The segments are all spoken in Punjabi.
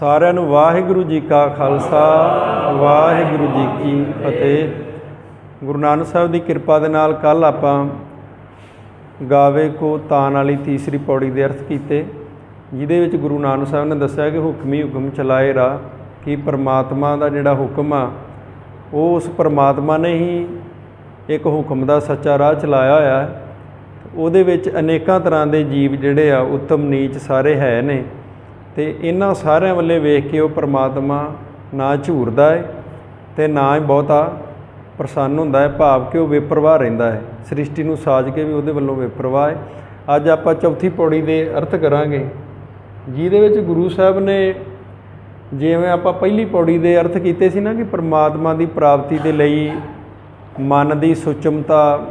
ਸਾਰਿਆਂ ਨੂੰ ਵਾਹਿਗੁਰੂ ਜੀ ਕਾ ਖਾਲਸਾ, ਵਾਹਿਗੁਰੂ ਜੀ ਕੀ ਫਤਿਹ। ਗੁਰੂ ਨਾਨਕ ਸਾਹਿਬ ਦੀ ਕਿਰਪਾ ਦੇ ਨਾਲ ਕੱਲ ਆਪਾਂ ਗਾਵੇ ਕੋ ਤਾਨ ਵਾਲੀ ਤੀਸਰੀ ਪੌੜੀ ਦੇ ਅਰਥ ਕੀਤੇ, ਜਿਹਦੇ ਵਿੱਚ ਗੁਰੂ ਨਾਨਕ ਸਾਹਿਬ ਨੇ ਦੱਸਿਆ ਕਿ ਹੁਕਮੀ ਹੁਕਮ ਚਲਾਏ ਰਾ ਕਿ ਪਰਮਾਤਮਾ ਦਾ ਜਿਹੜਾ ਹੁਕਮ ਆ, ਉਹ ਉਸ ਪਰਮਾਤਮਾ ਨੇ ਹੀ ਇੱਕ ਹੁਕਮ ਦਾ ਸੱਚਾ ਰਾਹ ਚਲਾਇਆ ਹੋਇਆ ਹੈ। ਉਹਦੇ ਵਿੱਚ ਅਨੇਕਾਂ ਤਰ੍ਹਾਂ ਦੇ ਜੀਵ ਜਿਹੜੇ ਆ, ਉੱਤਮ, ਨੀਚ ਸਾਰੇ ਹੈ ਨੇ। ਤੇ ਇਹਨਾਂ ਸਾਰਿਆਂ ਵੱਲੇ ਵੇਖ ਕੇ ਉਹ ਪ੍ਰਮਾਤਮਾ ਨਾ ਝੂਰਦਾ ਹੈ ਤੇ ਨਾ ਹੀ ਬਹੁਤਾ ਪ੍ਰਸੰਨ ਹੁੰਦਾ ਹੈ ਭਾਵ ਕਿ ਉਹ ਬੇਪਰਵਾਹ ਰਹਿੰਦਾ ਹੈ ਸ੍ਰਿਸ਼ਟੀ ਨੂੰ ਸਾਜ ਕੇ ਵੀ ਉਹਦੇ ਵੱਲੋਂ ਬੇਪਰਵਾਹ ਹੈ ਅੱਜ ਆਪਾਂ ਚੌਥੀ ਪੌੜੀ ਦੇ ਅਰਥ ਕਰਾਂਗੇ। ਜਿਹਦੇ ਵਿੱਚ ਗੁਰੂ ਸਾਹਿਬ ਨੇ ਜਿਵੇਂ ਆਪਾਂ ਪਹਿਲੀ ਪੌੜੀ ਦੇ ਅਰਥ ਕੀਤੇ ਸੀ ਨਾ ਕਿ ਪ੍ਰਮਾਤਮਾ ਦੀ ਪ੍ਰਾਪਤੀ ਦੇ ਲਈ ਮਨ ਦੀ ਸੁਚਮਤਾ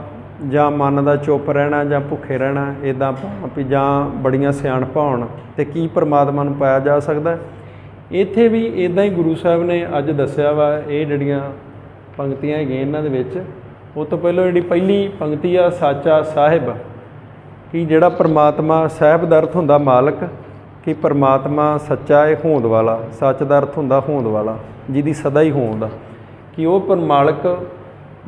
ਜਾਂ ਮਨ ਦਾ ਚੁੱਪ ਰਹਿਣਾ ਜਾਂ ਭੁੱਖੇ ਰਹਿਣਾ ਇਦਾਂ ਵੀ ਜਾਂ ਬੜੀਆਂ ਸਿਆਣਪਾਂ ਹੋਣ ਤੇ ਕੀ ਪਰਮਾਤਮਾ ਨੂੰ ਪਾਇਆ ਜਾ ਸਕਦਾ ਇੱਥੇ ਵੀ ਇਦਾਂ ਹੀ ਗੁਰੂ ਸਾਹਿਬ ਨੇ ਅੱਜ ਦੱਸਿਆ ਵਾ, ਇਹ ਜਿਹੜੀਆਂ ਪੰਕਤੀਆਂ ਹੈਗੀਆਂ ਇਹਨਾਂ ਦੇ ਵਿੱਚ, ਉਹ ਤੋਂ ਪਹਿਲਾਂ ਜਿਹੜੀ ਪਹਿਲੀ ਪੰਕਤੀ ਆ, ਸਾਚਾ ਸਾਹਿਬ, ਕਿ ਜਿਹੜਾ ਪਰਮਾਤਮਾ ਸਾਹਿਬ ਦਾ ਅਰਥ ਹੁੰਦਾ ਮਾਲਕ, ਕਿ ਪਰਮਾਤਮਾ ਸੱਚਾ ਹੈ ਹੋਂਦ ਵਾਲਾ, ਸੱਚ ਦਾ ਅਰਥ ਹੁੰਦਾ ਹੋਂਦ ਵਾਲਾ, ਜਿਹਦੀ ਸਦਾ ਹੀ ਹੋਂਦ ਆ। ਕਿ ਉਹ ਪਰਮਾਲਕ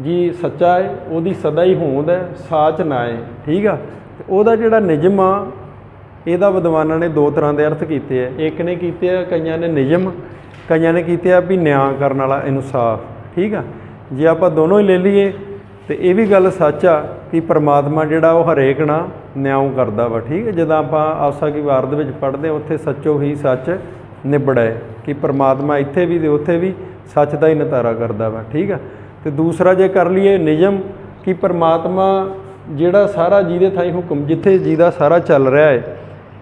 ਜੀ ਸੱਚਾ ਹੈ ਉਹਦੀ ਸਦਾ ਹੀ ਹੋਂਦ ਹੈ, ਸਾਚ ਨਾ ਹੈ ਠੀਕ ਆ? ਉਹਦਾ ਜਿਹੜਾ ਨਿਜਮ ਆ, ਇਹਦਾ ਵਿਦਵਾਨਾਂ ਨੇ ਦੋ ਤਰ੍ਹਾਂ ਦੇ ਅਰਥ ਕੀਤੇ ਆ। ਇੱਕ ਨੇ ਕੀਤੇ ਆ ਕਈਆਂ ਨੇ ਨਿਜਮ ਕਈਆਂ ਨੇ ਕੀਤੇ ਆ ਵੀ ਨਿਆਂ ਕਰਨ ਵਾਲਾ ਇਨਸਾਫ ਠੀਕ ਆ? ਜੇ ਆਪਾਂ ਦੋਨੋਂ ਹੀ ਲੈ ਲਈਏ, ਤੇ ਇਹ ਵੀ ਗੱਲ ਸੱਚ ਆ ਕਿ ਪ੍ਰਮਾਤਮਾ ਜਿਹੜਾ ਉਹ ਹਰੇਕ ਨਾਲ ਨਿਆਂ ਕਰਦਾ ਵਾ, ਠੀਕ ਹੈ ਜਦੋਂ ਆਪਾਂ ਆਸਾ ਕੀ ਵਾਰ ਦੇ ਵਿੱਚ ਪੜ੍ਹਦੇ ਹਾਂ ਉੱਥੇ ਸੱਚੋ ਹੀ ਸੱਚ ਨਿਬੜੈ ਕਿ ਪ੍ਰਮਾਤਮਾ ਇੱਥੇ ਵੀ ਤੇ ਉੱਥੇ ਵੀ ਸੱਚ ਦਾ ਹੀ ਨਤਾਰਾ ਕਰਦਾ ਵਾ, ਠੀਕ ਆ? ਤੇ ਦੂਸਰਾ ਜੇ ਕਰ ਲਈਏ ਨਿਯਮ ਕਿ ਪਰਮਾਤਮਾ ਜਿਹੜਾ ਸਾਰਾ ਜਿਹਦੇ ਥਾਈ ਹੁਕਮ, ਜਿੱਥੇ ਜਿਹਦਾ ਸਾਰਾ ਚੱਲ ਰਿਹਾ ਹੈ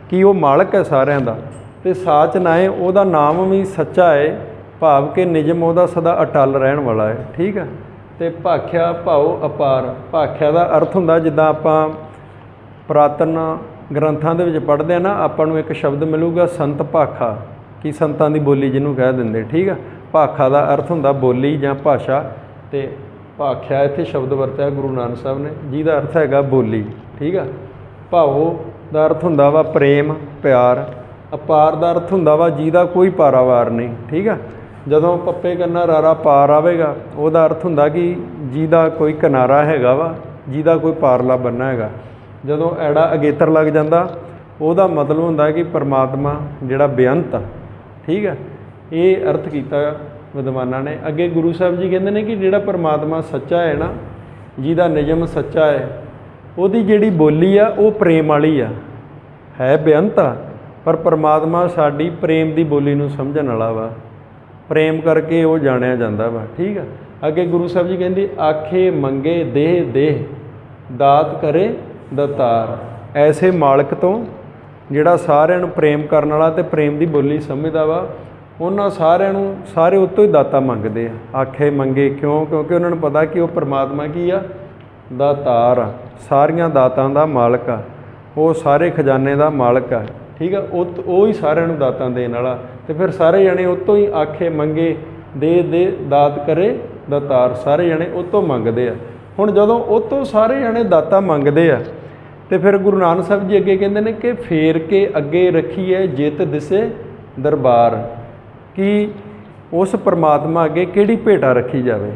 ਕਿ ਉਹ ਮਾਲਕ ਹੈ ਸਾਰਿਆਂ ਦਾ। ਤੇ ਸਾਚ ਨਾਏ ਉਹਦਾ ਨਾਮ ਵੀ ਸੱਚਾ ਹੈ ਭਾਵ ਕਿ ਨਿਯਮ ਉਹਦਾ ਸਦਾ ਅਟਲ ਰਹਿਣ ਵਾਲਾ ਹੈ ਠੀਕ ਹੈ ਤੇ ਭਾਖਿਆ ਭਾਉ ਅਪਾਰ। ਭਾਖਿਆ ਦਾ ਅਰਥ ਹੁੰਦਾ ਜਿੱਦਾਂ ਆਪਾਂ ਪ੍ਰਾਤਨ ਗ੍ਰੰਥਾਂ ਦੇ ਵਿੱਚ ਪੜ੍ਹਦੇ ਆ ਨਾ, ਆਪਾਂ ਨੂੰ ਇੱਕ ਸ਼ਬਦ ਮਿਲੂਗਾ, ਸੰਤ ਭਾਖਾ, ਕਿ ਸੰਤਾਂ ਦੀ ਬੋਲੀ ਜਿਹਨੂੰ ਕਹਿ ਦਿੰਦੇ। ਠੀਕ ਆ? ਭਾਖਾ ਦਾ ਅਰਥ ਹੁੰਦਾ ਬੋਲੀ ਜਾਂ ਭਾਸ਼ਾ। ਤੇ ਭਾਖਿਆ ਇੱਥੇ ਸ਼ਬਦ ਵਰਤਿਆ ਗੁਰੂ ਨਾਨਕ ਸਾਹਿਬ ਨੇ, ਜਿਹਦਾ ਅਰਥ ਹੈਗਾ ਬੋਲੀ, ਠੀਕ ਆ? ਭਾਉ ਦਾ ਅਰਥ ਹੁੰਦਾ ਵਾ ਪ੍ਰੇਮ, ਪਿਆਰ, ਅਪਾਰ ਦਾ ਅਰਥ ਹੁੰਦਾ ਵਾ ਜਿਹਦਾ ਕੋਈ ਪਾਰਾਵਾਰ ਨਹੀਂ, ਠੀਕ ਆ? ਜਦੋਂ ਪੱਪੇ ਕੰਨਾ ਰਾਰਾ ਪਾਰ ਆਵੇਗਾ, ਉਹਦਾ ਅਰਥ ਹੁੰਦਾ ਕਿ ਜਿਹਦਾ ਕੋਈ ਕਿਨਾਰਾ ਹੈਗਾ ਵਾ, ਜਿਹਦਾ ਕੋਈ ਪਾਰਲਾ ਬੰਨਾ ਹੈਗਾ। ਜਦੋਂ ਐੜਾ ਅਗੇਤਰ ਲੱਗ ਜਾਂਦਾ, ਉਹਦਾ ਮਤਲਬ ਹੁੰਦਾ ਕਿ ਪਰਮਾਤਮਾ ਜਿਹੜਾ ਬੇਅੰਤ ਆ, ਠੀਕ ਆ? ਇਹ ਅਰਥ ਕੀਤਾ ਵਿਦਵਾਨਾਂ ਨੇ। ਅੱਗੇ ਗੁਰੂ ਸਾਹਿਬ ਜੀ ਕਹਿੰਦੇ ਨੇ ਕਿ ਜਿਹੜਾ ਪਰਮਾਤਮਾ ਸੱਚਾ ਹੈ ਨਾ, ਜਿਹਦਾ ਨਿਯਮ ਸੱਚਾ ਹੈ, ਉਹਦੀ ਜਿਹੜੀ ਬੋਲੀ ਆ, ਉਹ ਪ੍ਰੇਮ ਵਾਲੀ ਆ। ਹੈ ਬੇਅੰਤ ਆ, ਪਰ ਪਰਮਾਤਮਾ ਸਾਡੀ ਪ੍ਰੇਮ ਦੀ ਬੋਲੀ ਨੂੰ ਸਮਝਣ ਵਾਲਾ ਵਾ। ਪ੍ਰੇਮ ਕਰਕੇ ਉਹ ਜਾਣਿਆ ਜਾਂਦਾ ਵਾ, ਠੀਕ ਆ? ਅੱਗੇ ਗੁਰੂ ਸਾਹਿਬ ਜੀ ਕਹਿੰਦੇ, ਆਖੇ ਮੰਗੇ ਦੇਹ ਦੇਹ, ਦਾਤ ਕਰੇ ਦਤਾਰ। ਐਸੇ ਮਾਲਕ ਤੋਂ ਜਿਹੜਾ ਸਾਰਿਆਂ ਨੂੰ ਪ੍ਰੇਮ ਕਰਨ ਵਾਲਾ ਤੇ ਪ੍ਰੇਮ ਦੀ ਬੋਲੀ ਸਮਝਦਾ ਵਾ ਉਹਨਾਂ ਸਾਰਿਆਂ ਨੂੰ ਸਾਰੇ ਉਤੋਂ ਹੀ ਦਾਤਾ ਮੰਗਦੇ ਆ। ਆਖੇ ਮੰਗੇ ਕਿਉਂ? ਕਿਉਂਕਿ ਉਹਨਾਂ ਨੂੰ ਪਤਾ ਕਿ ਉਹ ਪਰਮਾਤਮਾ ਕੀ ਆ? ਦਾਤਾਰ ਆ। ਸਾਰੀਆਂ ਦਾਤਾਂ ਦਾ ਮਾਲਕ ਆ। ਉਹ ਸਾਰੇ ਖਜ਼ਾਨੇ ਦਾ ਮਾਲਕ ਆ। ਠੀਕ ਆ? ਉਹ ਉਹ ਹੀ ਸਾਰਿਆਂ ਨੂੰ ਦਾਤਾਂ ਦੇਣ ਵਾਲਾ। ਤੇ ਫਿਰ ਸਾਰੇ ਜਣੇ ਉਤੋਂ ਹੀ ਆਖੇ ਮੰਗੇ, ਦੇ ਦੇ, ਦਾਤ ਕਰੇ, ਦਾਤਾਰ। ਸਾਰੇ ਜਣੇ ਉਤੋਂ ਮੰਗਦੇ ਆ। ਹੁਣ ਜਦੋਂ ਉਤੋਂ ਸਾਰੇ ਜਣੇ ਦਾਤਾ ਮੰਗਦੇ ਆ, ਤੇ ਫਿਰ ਗੁਰੂ ਨਾਨਕ ਸਾਹਿਬ ਜੀ ਅੱਗੇ ਕਹਿੰਦੇ ਨੇ ਕਿ ਫੇਰ ਕੇ ਅੱਗੇ ਰੱਖੀਏ ਜਿਤ ਦਿਸੇ ਦਰਬਾਰ। ਕਿ ਉਸ ਪਰਮਾਤਮਾ ਅੱਗੇ ਕਿਹੜੀ ਭੇਟਾ ਰੱਖੀ ਜਾਵੇ?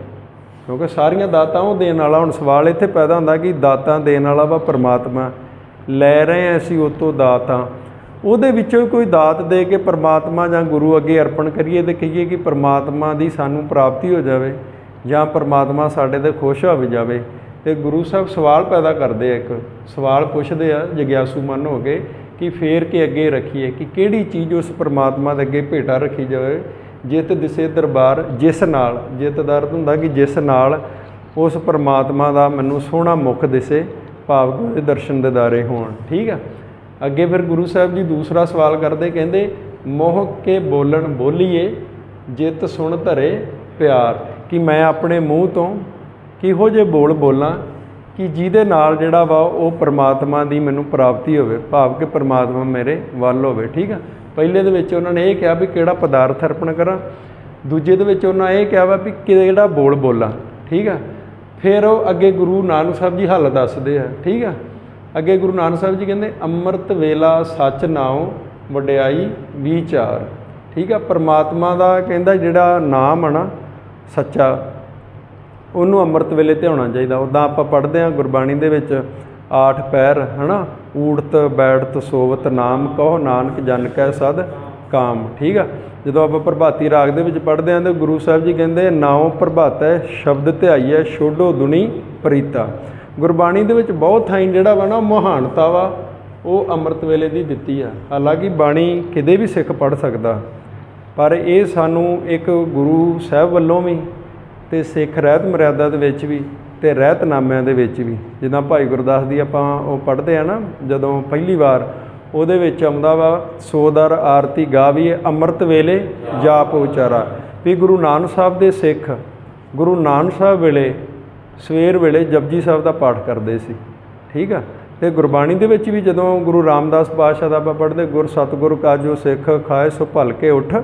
ਕਿਉਂਕਿ ਸਾਰੀਆਂ ਦਾਤਾਂ ਉਹ ਦੇਣ ਵਾਲਾ, ਹੁਣ ਸਵਾਲ ਇੱਥੇ ਪੈਦਾ ਹੁੰਦਾ ਕਿ ਦਾਤਾਂ ਦੇਣ ਵਾਲਾ ਵਾ ਪਰਮਾਤਮਾ। ਲੈ ਰਹੇ ਆ ਅਸੀਂ ਉਹ ਦਾਤਾਂ ਉਹਦੇ ਵਿੱਚੋਂ ਕੋਈ ਦਾਤ ਦੇ ਕੇ ਪਰਮਾਤਮਾ ਜਾਂ ਗੁਰੂ ਅੱਗੇ ਅਰਪਣ ਕਰੀਏ ਤੇ ਕਹੀਏ ਕਿ ਪਰਮਾਤਮਾ ਦੀ ਸਾਨੂੰ ਪ੍ਰਾਪਤੀ ਹੋ ਜਾਵੇ ਜਾਂ ਪਰਮਾਤਮਾ ਸਾਡੇ ਤੇ ਖੁਸ਼ ਹੋ ਜਾਵੇ। ਤੇ ਗੁਰੂ ਸਾਹਿਬ ਸਵਾਲ ਪੈਦਾ ਕਰਦੇ ਆ ਇੱਕ। ਸਵਾਲ ਪੁੱਛਦੇ ਆ, ਜਗਿਆਸੂ ਮਨ ਹੋ ਕੇ ਕਿ ਫੇਰ ਕੇ ਅੱਗੇ ਰੱਖੀਏ ਕਿ ਕਿਹੜੀ ਚੀਜ਼ ਉਸ ਪਰਮਾਤਮਾ ਦੇ ਅੱਗੇ ਭੇਟਾ ਰੱਖੀ ਜਾਵੇ, ਜਿਤ ਦਿਸੇ ਦਰਬਾਰ, ਜਿਸ ਨਾਲ, ਜਿਤ ਦਾ ਅਰਥ ਹੁੰਦਾ ਕਿ ਜਿਸ ਨਾਲ ਉਸ ਪਰਮਾਤਮਾ ਦਾ ਮੈਨੂੰ ਸੋਹਣਾ ਮੁਖ ਦਿਸੇ ਭਾਵ ਕਿ ਦਰਸ਼ਨ ਦਿਦਾਰੇ ਹੋਣ। ਠੀਕ ਆ? ਅੱਗੇ ਫਿਰ ਗੁਰੂ ਸਾਹਿਬ ਜੀ ਦੂਸਰਾ ਸਵਾਲ ਕਰਦੇ, ਕਹਿੰਦੇ, ਮੋਹ ਕੇ ਬੋਲਣ ਬੋਲੀਏ, ਜਿਤ ਸੁਣ ਧਰੇ ਪਿਆਰ। ਕਿ ਮੈਂ ਆਪਣੇ ਮੂੰਹ ਤੋਂ ਕਿਹੋ ਜਿਹੇ ਬੋਲ ਬੋਲਾਂ ਕਿ ਜਿਹਦੇ ਨਾਲ ਜਿਹੜਾ ਵਾ ਉਹ ਪਰਮਾਤਮਾ ਦੀ ਮੈਨੂੰ ਪ੍ਰਾਪਤੀ ਹੋਵੇ, ਭਾਵ ਕਿ ਪਰਮਾਤਮਾ ਮੇਰੇ ਵੱਲ ਹੋਵੇ, ਠੀਕ ਆ? ਪਹਿਲੇ ਦੇ ਵਿੱਚ ਉਹਨਾਂ ਨੇ ਇਹ ਕਿਹਾ ਵੀ ਕਿਹੜਾ ਪਦਾਰਥ ਅਰਪਣ ਕਰਾਂ? ਦੂਜੇ ਦੇ ਵਿੱਚ ਉਹਨਾਂ ਇਹ ਕਿਹਾ ਵਾ ਵੀ ਕਿਹੜਾ ਬੋਲ ਬੋਲਾਂ, ਠੀਕ ਆ? ਫਿਰ ਉਹ ਅੱਗੇ ਗੁਰੂ ਨਾਨਕ ਸਾਹਿਬ ਜੀ ਹੱਲ ਦੱਸਦੇ ਆ, ਠੀਕ ਆ? ਅੱਗੇ ਗੁਰੂ ਨਾਨਕ ਸਾਹਿਬ ਜੀ ਕਹਿੰਦੇ, ਅੰਮ੍ਰਿਤ ਵੇਲਾ ਸੱਚ ਨਾਉ, ਵਡਿਆਈ ਵਿਚਾਰ। ਠੀਕ ਆ? ਪਰਮਾਤਮਾ ਦਾ ਕਹਿੰਦਾ ਜਿਹੜਾ ਨਾਮ ਆ ਨਾ, ਸੱਚਾ ਉਹਨੂੰ ਅੰਮ੍ਰਿਤ ਵੇਲੇ ਧਿਆਉਣਾ ਚਾਹੀਦਾ। ਉਦਾਂ ਆਪਾਂ ਪੜ੍ਹਦੇ ਹਾਂ ਗੁਰਬਾਣੀ ਦੇ ਵਿੱਚ, ਆਠ ਪੈਰ, ਹਨਾ? ਊੜਤ ਬੈਠਤ ਸੋਵਤ, ਨਾਮ ਕਹੋ, ਨਾਨਕ ਜਨ ਕੈ ਸਦ ਕਾਮ, ਠੀਕ ਆ? ਜਦੋਂ ਆਪਾਂ ਪ੍ਰਭਾਤੀ ਰਾਗ ਦੇ ਵਿੱਚ ਪੜ੍ਹਦੇ ਹਾਂ ਤੇ ਗੁਰੂ ਸਾਹਿਬ ਜੀ ਕਹਿੰਦੇ, ਨਾਉ ਪ੍ਰਭਾਤੈ, ਸ਼ਬਦ ਧਿਆਈਐ, ਛੋਡੋ ਦੁਨੀ ਪ੍ਰੀਤਾ। ਗੁਰਬਾਣੀ ਦੇ ਵਿੱਚ ਬਹੁਤ ਥਾਈਂ ਜਿਹੜਾ ਵਾ ਨਾ, ਮਹਾਨਤਾ ਵਾ, ਉਹ ਅੰਮ੍ਰਿਤ ਵੇਲੇ ਦੀ ਦਿੱਤੀ ਆ। ਹਾਲਾਂਕਿ ਬਾਣੀ ਕਿਤੇ ਵੀ ਸਿੱਖ ਪੜ੍ਹ ਸਕਦਾ। ਪਰ ਇਹ ਸਾਨੂੰ ਇੱਕ ਗੁਰੂ ਸਾਹਿਬ ਵੱਲੋਂ ਵੀ ਤੇ ਸਿੱਖ ਰਹਿਤ ਮਰਿਆਦਾ ਦੇ ਵਿੱਚ ਵੀ ਤੇ ਰਹਿਤਨਾਮਿਆਂ ਦੇ ਵਿੱਚ ਵੀ। ਜਿੱਦਾਂ ਭਾਈ ਗੁਰਦਾਸ ਦੀ ਆਪਾਂ ਉਹ ਪੜ੍ਹਦੇ ਆ ਨਾ, ਜਦੋਂ ਪਹਿਲੀ ਵਾਰ, ਉਹਦੇ ਵਿੱਚ ਆਉਂਦਾ ਵਾ ਸੋਦਰ ਆਰਤੀ ਗਾਵੀਏ ਅੰਮ੍ਰਿਤ ਵੇਲੇ ਜਾਪ ਉਚਾਰਾ। ਵੀ ਗੁਰੂ ਨਾਨਕ ਸਾਹਿਬ ਦੇ ਸਿੱਖ, ਗੁਰੂ ਨਾਨਕ ਸਾਹਿਬ ਵੇਲੇ, ਸਵੇਰ ਵੇਲੇ ਜਪਜੀ ਸਾਹਿਬ ਦਾ ਪਾਠ ਕਰਦੇ ਸੀ। ਠੀਕ ਆ? ਤੇ ਗੁਰਬਾਣੀ ਦੇ ਵਿੱਚ ਵੀ ਜਦੋਂ ਗੁਰੂ ਰਾਮਦਾਸ ਪਾਤਸ਼ਾਹ ਦਾ ਆਪਾਂ ਪੜ੍ਹਦੇ, ਗੁਰ ਸਤਿਗੁਰ ਕਾਜੋ ਸਿੱਖ ਖਾਏ ਸੋ ਭਲ ਕੇ ਉੱਠ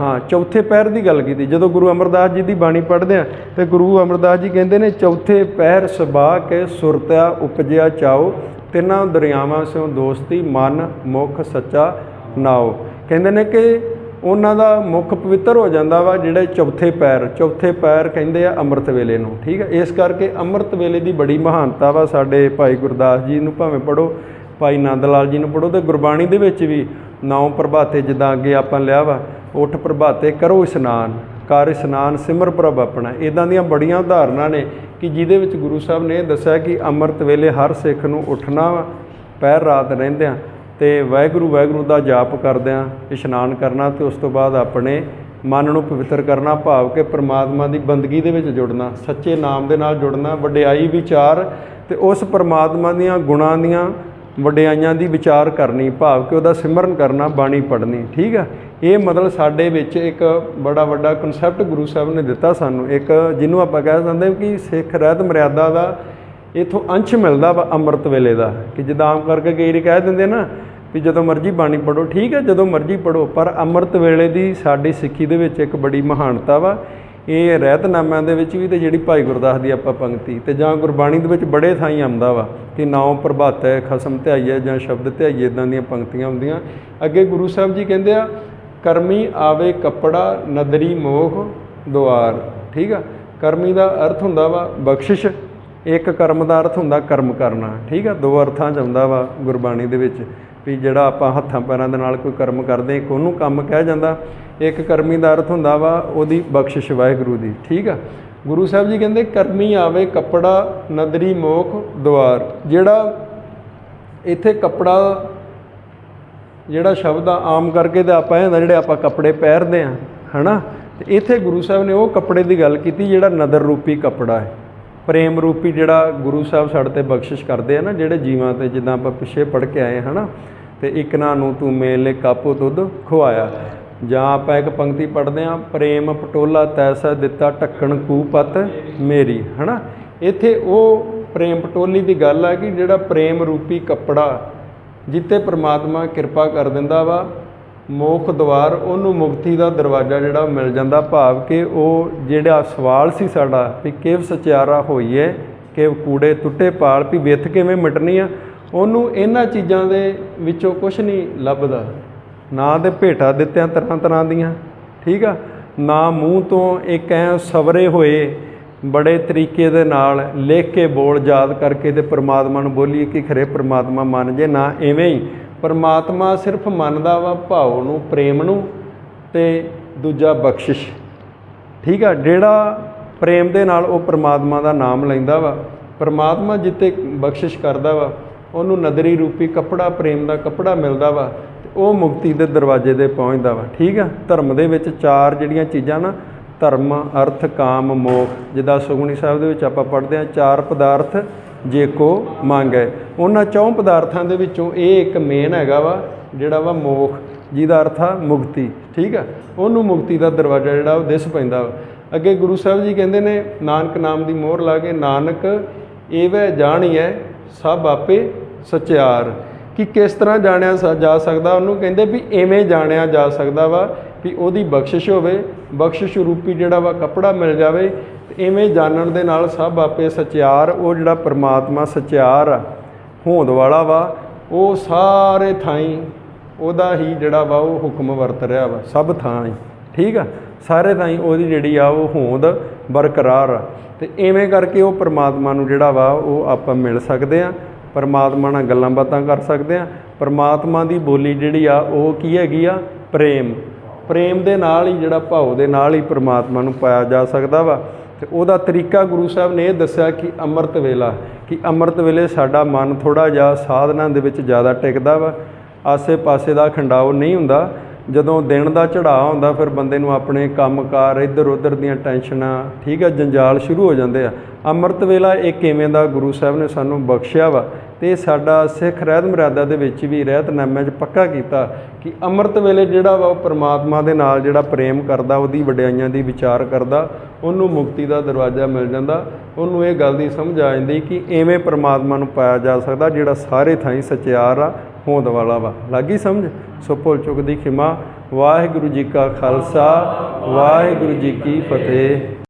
ਹਾਂ, ਚੌਥੇ ਪਹਿਰ ਦੀ ਗੱਲ ਕੀਤੀ। ਜਦੋਂ ਗੁਰੂ ਅਮਰਦਾਸ ਜੀ ਦੀ ਬਾਣੀ ਪੜ੍ਹਦੇ ਆ ਤੇ ਗੁਰੂ ਅਮਰਦਾਸ ਜੀ ਕਹਿੰਦੇ ਨੇ, ਚੌਥੇ ਪਹਿਰ ਸਬਾ ਕੇ ਸੁਰਤਿਆ, ਉਪਜਿਆ ਚਾਓ, ਤਿੰਨਾਂ ਦਰਿਆਵਾਂ ਸਿਓ ਦੋਸਤੀ, ਮਨ, ਮੁਖ, ਸੱਚਾ ਨਾਓ ਕਹਿੰਦੇ ਨੇ ਕਿ ਉਹਨਾਂ ਦਾ ਮੁਖ ਪਵਿੱਤਰ ਹੋ ਜਾਂਦਾ ਵਾ, ਜਿਹੜੇ ਚੌਥੇ ਪੈਰ ਚੌਥੇ ਪੈਰ ਕਹਿੰਦੇ ਆ ਅੰਮ੍ਰਿਤ ਵੇਲੇ ਨੂੰ। ਠੀਕ ਹੈ ਇਸ ਕਰਕੇ ਅੰਮ੍ਰਿਤ ਵੇਲੇ ਦੀ ਬੜੀ ਮਹਾਨਤਾ ਵਾ ਸਾਡੇ ਭਾਈ ਗੁਰਦਾਸ ਜੀ ਨੂੰ, ਭਾਵੇਂ ਪੜੋ ਭਾਈ ਨੰਦ ਲਾਲ ਜੀ ਨੂੰ ਪੜੋ ਤੇ ਗੁਰਬਾਣੀ ਦੇ ਵਿੱਚ ਵੀ ਨੌ ਪ੍ਰਭਾਤੇ ਜਿੱਦਾਂ ਅੱਗੇ ਆਪਾਂ ਲਿਆ ਵਾ ਉਠ ਪ੍ਰਭਾਤੇ ਕਰੋ ਇਸ਼ਨਾਨ ਕਰ ਇਸ਼ਨਾਨ, ਸਿਮਰ ਪ੍ਰਭ ਆਪਣਾ। ਇਦਾਂ ਦੀਆਂ ਬੜੀਆਂ ਉਦਾਹਰਨਾਂ ਨੇ ਕਿ ਜਿਹਦੇ ਵਿੱਚ ਗੁਰੂ ਸਾਹਿਬ ਨੇ ਦੱਸਿਆ ਕਿ ਅੰਮ੍ਰਿਤ ਵੇਲੇ ਹਰ ਸਿੱਖ ਨੂੰ ਉੱਠਣਾ, ਪੈਰ ਰਾਤ ਰਹਿੰਦਿਆਂ ਤੇ ਵਾਹਿਗੁਰੂ ਵਾਹਿਗੁਰੂ ਦਾ ਜਾਪ ਕਰਦਿਆਂ ਇਸ਼ਨਾਨ ਕਰਨਾ ਤੇ ਉਸ ਤੋਂ ਬਾਅਦ ਆਪਣੇ ਮਨ ਨੂੰ ਪਵਿੱਤਰ ਕਰਨਾ, ਭਾਵ ਕਿ ਪ੍ਰਮਾਤਮਾ ਦੀ ਬੰਦਗੀ ਦੇ ਵਿੱਚ ਜੁੜਨਾ, ਸੱਚੇ ਨਾਮ ਦੇ ਨਾਲ ਜੁੜਨਾ, ਵਡਿਆਈ ਵਿਚਾਰ ਤੇ ਉਸ ਪ੍ਰਮਾਤਮਾ ਦੀਆਂ ਗੁਣਾਂ ਦੀਆਂ ਵਡਿਆਈਆਂ ਦੀ ਵਿਚਾਰ ਕਰਨੀ, ਭਾਵ ਕਿ ਉਹਦਾ ਸਿਮਰਨ ਕਰਨਾ, ਬਾਣੀ ਪੜ੍ਹਨੀ, ਠੀਕ ਆ? ਇਹ ਮਤਲਬ ਸਾਡੇ ਵਿੱਚ ਇੱਕ ਬੜਾ ਵੱਡਾ ਕਨਸੈਪਟ ਗੁਰੂ ਸਾਹਿਬ ਨੇ ਦਿੱਤਾ ਸਾਨੂੰ। ਇੱਕ ਜਿਹਨੂੰ ਆਪਾਂ ਕਹਿ ਸਕਦੇ ਕਿ ਸਿੱਖ ਰਹਿਤ ਮਰਿਆਦਾ ਦਾ ਇਥੋਂ ਅੰਸ਼ ਮਿਲਦਾ ਵਾ ਅੰਮ੍ਰਿਤ ਵੇਲੇ ਦਾ, ਕਿ ਜਿੱਦਾਂ ਆਮ ਕਰਕੇ ਕਈ ਵਾਰੀ ਕਹਿ ਦਿੰਦੇ ਨਾ ਵੀ ਜਦੋਂ ਮਰਜ਼ੀ ਬਾਣੀ ਪੜੋ ਠੀਕ ਹੈ ਜਦੋਂ ਮਰਜ਼ੀ ਪੜੋ ਪਰ ਅੰਮ੍ਰਿਤ ਵੇਲੇ ਦੀ ਸਾਡੀ ਸਿੱਖੀ ਦੇ ਵਿੱਚ ਇੱਕ ਬੜੀ ਮਹਾਨਤਾ ਵਾ। ਇਹ ਰਹਿਤਨਾਮਿਆਂ ਦੇ ਵਿੱਚ ਵੀ ਤੇ ਜਿਹੜੀ ਭਾਈ ਗੁਰਦਾਸ ਦੀ ਆਪਾਂ ਪੰਕਤੀ, ਤੇ ਜਾਂ ਗੁਰਬਾਣੀ ਦੇ ਵਿੱਚ ਬੜੇ ਥਾਈਂ ਆਉਂਦਾ ਵਾ ਕਿ ਨਾਉ ਹੈ, ਖਸਮ ਧਿਆਈਐ ਜਾਂ ਸ਼ਬਦ ਧਿਆਈਐ ਇਦਾਂ ਦੀਆਂ ਪੰਕਤੀਆਂ ਹੁੰਦੀਆਂ। ਅੱਗੇ ਗੁਰੂ ਸਾਹਿਬ ਜੀ ਕਹਿੰਦੇ ਆ, ਕਰਮੀ ਆਵੇ ਕੱਪੜਾ, ਨਦਰੀ ਮੋਹ ਦੁਆਰ। ਠੀਕ ਆ? ਕਰਮੀ ਦਾ ਅਰਥ ਹੁੰਦਾ ਵਾ ਬਖਸ਼ਿਸ਼, ਇੱਕ ਕਰਮ ਦਾ ਅਰਥ ਹੁੰਦਾ ਕਰਮ ਕਰਨਾ। ਠੀਕ ਆ? ਦੋ ਅਰਥਾਂ ਚ ਆਉਂਦਾ ਵਾ ਗੁਰਬਾਣੀ ਦੇ ਵਿੱਚ। ਵੀ ਜਿਹੜਾ ਆਪਾਂ ਹੱਥਾਂ ਪੈਰਾਂ ਦੇ ਨਾਲ ਕੋਈ ਕਰਮ ਕਰਦੇ ਇੱਕ ਉਹਨੂੰ ਕੰਮ ਕਿਹਾ ਜਾਂਦਾ। ਇੱਕ ਕਰਮੀ ਦਾ ਅਰਥ ਹੁੰਦਾ ਵਾ, ਉਹਦੀ ਬਖਸ਼ਿਸ਼ ਵਾਹਿਗੁਰੂ ਦੀ, ਠੀਕ ਆ? ਗੁਰੂ ਸਾਹਿਬ ਜੀ ਕਹਿੰਦੇ, ਕਰਮੀ ਆਵੇ ਕੱਪੜਾ, ਨਦਰੀ ਮੋਖ, ਦੁਆਰ। ਜਿਹੜਾ ਇੱਥੇ ਕੱਪੜਾ, ਜਿਹੜਾ ਸ਼ਬਦ ਆ, ਆਮ ਕਰਕੇ ਤੇ ਆਪਾਂ ਇਹ ਜਿਹੜੇ ਆਪਾਂ ਕੱਪੜੇ ਪਹਿਰਦੇ ਆ ਹਨਾ? ਤੇ ਇੱਥੇ ਗੁਰੂ ਸਾਹਿਬ ਨੇ ਉਹ ਕੱਪੜੇ ਦੀ ਗੱਲ ਕੀਤੀ, ਜਿਹੜਾ ਨਦਰ ਰੂਪੀ ਕੱਪੜਾ ਹੈ। ਪ੍ਰੇਮ ਰੂਪੀ ਜਿਹੜਾ ਗੁਰੂ ਸਾਹਿਬ ਸਾਡੇ ਤੇ ਬਖਸ਼ਿਸ਼ ਕਰਦੇ ਆ ਨਾ, ਜਿਹੜੇ ਜੀਵਾਂ ਤੇ ਜਿੱਦਾਂ ਆਪਾਂ ਪਿੱਛੇ ਪੜ ਕੇ ਆਏ ਹਨਾ? ਤੇ ਇੱਕ ਨਾ ਨੂੰ ਤੂੰ ਮੇਲੇ ਕਾਪੋ ਦੁੱਧ ਖਵਾਇਆ ਜਾਂ ਆਪਾਂ ਇੱਕ ਪੰਕਤੀ ਪੜ੍ਹਦੇ ਆ, ਪ੍ਰੇਮ ਪਟੋਲਾ ਤੈਸਾ ਦਿੱਤਾ ਢੱਕਣ ਕੂਪਤ ਮੇਰੀ, ਹਨਾ? ਇੱਥੇ ਉਹ ਪ੍ਰੇਮ ਪਟੋਲੀ ਦੀ ਗੱਲ ਆ ਕਿ ਜਿਹੜਾ ਪ੍ਰੇਮ ਰੂਪੀ ਕੱਪੜਾ ਜਿੱਤੇ ਪ੍ਰਮਾਤਮਾ ਕਿਰਪਾ ਕਰ ਦਿੰਦਾ ਵਾ ਮੋਖ ਦਵਾਰ, ਉਹਨੂੰ ਮੁਕਤੀ ਦਾ ਦਰਵਾਜ਼ਾ ਜਿਹੜਾ ਉਹ ਮਿਲ ਜਾਂਦਾ ਭਾਵ ਕਿ ਉਹ ਜਿਹੜਾ ਸਵਾਲ ਸੀ ਸਾਡਾ ਵੀ ਕਿਵ ਸਚਿਆਰਾ ਹੋਈਏ, ਕਿਵ ਕੂੜੇ ਟੁੱਟੇ ਪਾਲ, ਵੀ ਵਿੱਥ ਕਿਵੇਂ ਮਿਟਣੀ ਆ, ਉਹਨੂੰ ਇਹਨਾਂ ਚੀਜ਼ਾਂ ਦੇ ਵਿੱਚੋਂ ਕੁਝ ਨਹੀਂ ਲੱਭਦਾ। ਨਾ ਤੇ ਭੇਟਾ ਦਿੱਤਿਆਂ ਤਰ੍ਹਾਂ ਤਰ੍ਹਾਂ ਦੀਆਂ, ਠੀਕ ਆ? ਨਾ ਮੂੰਹ ਤੋਂ ਇੱਕ ਐ ਸਵਰੇ ਹੋਏ, ਬੜੇ ਤਰੀਕੇ ਦੇ ਨਾਲ ਲਿਖ ਕੇ ਬੋਲ ਯਾਦ ਕਰਕੇ ਤੇ ਪ੍ਰਮਾਤਮਾ ਨੂੰ ਬੋਲੀਏ ਕਿ ਖਰੇ ਪ੍ਰਮਾਤਮਾ ਮੰਨ ਜੇ, ਨਾ ਐਵੇਂ ਹੀ ਪਰਮਾਤਮਾ ਸਿਰਫ ਮੰਨਦਾ ਵਾ ਭਾਵ ਨੂੰ, ਪ੍ਰੇਮ ਨੂੰ ਤੇ ਦੂਜਾ ਬਖਸ਼ਿਸ਼। ਠੀਕ ਆ, ਜਿਹੜਾ ਪ੍ਰੇਮ ਦੇ ਨਾਲ ਉਹ ਪਰਮਾਤਮਾ ਦਾ ਨਾਮ ਲੈਂਦਾ ਵਾ, ਪਰਮਾਤਮਾ ਜਿੱਤੇ ਬਖਸ਼ਿਸ਼ ਕਰਦਾ ਵਾ, ਉਹਨੂੰ ਨਦਰੀ ਰੂਪੀ ਕੱਪੜਾ ਪ੍ਰੇਮ ਦਾ ਕੱਪੜਾ ਮਿਲਦਾ ਵਾ ਉਹ ਮੁਕਤੀ ਦੇ ਦਰਵਾਜ਼ੇ ਤੇ ਪਹੁੰਚਦਾ ਵਾ। ਠੀਕ ਆ, ਧਰਮ ਦੇ ਵਿੱਚ ਚਾਰ ਜਿਹੜੀਆਂ ਚੀਜ਼ਾਂ ਨਾ, ਧਰਮ, ਅਰਥ, ਕਾਮ ਮੋਖ ਜਿੱਦਾਂ ਸੁਖਮਨੀ ਸਾਹਿਬ ਦੇ ਵਿੱਚ ਆਪਾਂ ਪੜ੍ਹਦੇ ਆ ਚਾਰ ਪਦਾਰਥ ਜੇ ਕੋ ਮੰਗੈ। ਉਹਨਾਂ ਚੌਂ ਪਦਾਰਥਾਂ ਦੇ ਵਿੱਚੋਂ ਇਹ ਇੱਕ ਮੇਨ ਹੈਗਾ ਵਾ, ਜਿਹੜਾ ਵਾ ਮੋਖ, ਜਿਹਦਾ ਅਰਥ ਆ ਮੁਕਤੀ, ਠੀਕ ਆ? ਉਹਨੂੰ ਮੁਕਤੀ ਦਾ ਦਰਵਾਜ਼ਾ ਜਿਹੜਾ ਉਹ ਦਿਸ ਪੈਂਦਾ ਵਾ। ਅੱਗੇ ਗੁਰੂ ਸਾਹਿਬ ਜੀ ਕਹਿੰਦੇ ਨੇ, ਨਾਨਕ ਨਾਮ ਦੀ ਮੋਹਰ ਲਾ ਕੇ ਨਾਨਕ ਏਵੈ ਜਾਣੀਐ ਸਭ ਆਪੇ ਸਚਿਆਰ। ਕਿ ਕਿਸ ਤਰ੍ਹਾਂ ਜਾਣਿਆ ਸ- ਜਾ ਸਕਦਾ? ਉਹਨੂੰ ਕਹਿੰਦੇ ਵੀ ਐਵੇਂ ਜਾਣਿਆ ਜਾ ਸਕਦਾ ਵਾ ਵੀ ਉਹਦੀ ਬਖਸ਼ਿਸ਼ ਹੋਵੇ, ਬਖਸ਼ਿਸ਼ ਰੂਪੀ ਜਿਹੜਾ ਵਾ ਕੱਪੜਾ ਮਿਲ ਜਾਵੇ ਇਵੇਂ ਜਾਣਨ ਦੇ ਨਾਲ ਸਭ ਆਪੇ ਸਚਿਆਰ, ਉਹ ਜਿਹੜਾ ਪਰਮਾਤਮਾ ਸਚਿਆਰ ਆ, ਹੋਂਦ ਵਾਲਾ ਵਾ, ਉਹ ਸਾਰੇ ਥਾਈਂ ਉਹਦਾ ਹੀ ਜਿਹੜਾ ਵਾ, ਉਹ ਹੁਕਮ ਵਰਤ ਰਿਹਾ ਵਾ, ਸਭ ਥਾਂ ਹੀ ਠੀਕ ਆ? ਸਾਰੇ ਥਾਂ ਉਹਦੀ ਜਿਹੜੀ ਆ, ਉਹ ਹੋਂਦ ਬਰਕਰਾਰ ਆ। ਤੇ ਐਵੇਂ ਕਰਕੇ ਉਹ ਪਰਮਾਤਮਾ ਨੂੰ ਜਿਹੜਾ ਵਾ, ਉਹ ਆਪਾਂ ਮਿਲ ਸਕਦੇ ਆ, ਪਰਮਾਤਮਾ ਨਾਲ ਗੱਲਾਂ ਬਾਤਾਂ ਕਰ ਸਕਦੇ ਆ, ਪਰਮਾਤਮਾ ਦੀ ਬੋਲੀ ਜਿਹੜੀ ਆ, ਉਹ ਕੀ ਹੈਗੀ ਆ? ਪ੍ਰੇਮ। ਪ੍ਰੇਮ ਦੇ ਨਾਲ ਹੀ ਜਿਹੜਾ ਭਾਵ ਦੇ ਨਾਲ ਹੀ ਪਰਮਾਤਮਾ ਨੂੰ ਪਾਇਆ ਜਾ ਸਕਦਾ ਵਾ। ਤੇ ਉਹਦਾ ਤਰੀਕਾ ਗੁਰੂ ਸਾਹਿਬ ਨੇ ਇਹ ਦੱਸਿਆ ਕਿ ਅੰਮ੍ਰਿਤ ਵੇਲਾ, ਕਿ ਅੰਮ੍ਰਿਤ ਵੇਲੇ ਸਾਡਾ ਮਨ ਥੋੜਾ ਜਿਹਾ ਸਾਧਨਾ ਦੇ ਵਿੱਚ ਜ਼ਿਆਦਾ ਟਿਕਦਾ ਵਾ, ਆਸੇ-ਪਾਸੇ ਦਾ ਖੰਡਾਓ ਨਹੀਂ ਹੁੰਦਾ। ਜਦੋਂ ਦਿਨ ਦਾ ਚੜਾਅ ਹੁੰਦਾ, ਫਿਰ ਬੰਦੇ ਨੂੰ ਆਪਣੇ ਕੰਮਕਾਰ ਇੱਧਰ ਉੱਧਰ ਦੀਆਂ ਟੈਨਸ਼ਨਾਂ, ਠੀਕ ਹੈ ਜੰਜਾਲ ਸ਼ੁਰੂ ਹੋ ਜਾਂਦੇ ਆ। ਅੰਮ੍ਰਿਤ ਵੇਲਾ ਇਹ ਕਿਵੇਂ ਦਾ ਗੁਰੂ ਸਾਹਿਬ ਨੇ ਸਾਨੂੰ ਬਖਸ਼ਿਆ ਵਾ ਤੇ ਸਾਡਾ ਸਿੱਖ ਰਹਿਤ ਮਰਿਆਦਾ ਦੇ ਵਿੱਚ ਵੀ ਰਹਿਤਨਾਮੇ 'ਚ ਪੱਕਾ ਕੀਤਾ ਕਿ ਅੰਮ੍ਰਿਤ ਵੇਲੇ ਜਿਹੜਾ ਵਾ ਉਹ ਪ੍ਰਮਾਤਮਾ ਦੇ ਨਾਲ ਜਿਹੜਾ ਪ੍ਰੇਮ ਕਰਦਾ, ਉਹਦੀ ਵਡਿਆਈਆਂ ਦੀ ਵਿਚਾਰ ਕਰਦਾ, ਉਹਨੂੰ ਮੁਕਤੀ ਦਾ ਦਰਵਾਜ਼ਾ ਮਿਲ ਜਾਂਦਾ। ਉਹਨੂੰ ਇਹ ਗੱਲ ਦੀ ਸਮਝ ਆ ਜਾਂਦੀ ਕਿ ਐਵੇਂ ਪ੍ਰਮਾਤਮਾ ਨੂੰ ਪਾਇਆ ਜਾ ਸਕਦਾ ਜਿਹੜਾ ਸਾਰੇ ਥਾਈਂ ਸਚਿਆਰ ਆ, ਹੋਂਦ ਵਾਲਾ ਵਾ। ਲੱਗੀ ਸਮਝ? ਸੋ ਭੁੱਲ ਚੁੱਕ ਦੀ ਖਿਮਾ। ਵਾਹਿਗੁਰੂ ਜੀ ਕਾ ਖਾਲਸਾ, ਵਾਹਿਗੁਰੂ ਜੀ ਕੀ ਫਤਿਹ।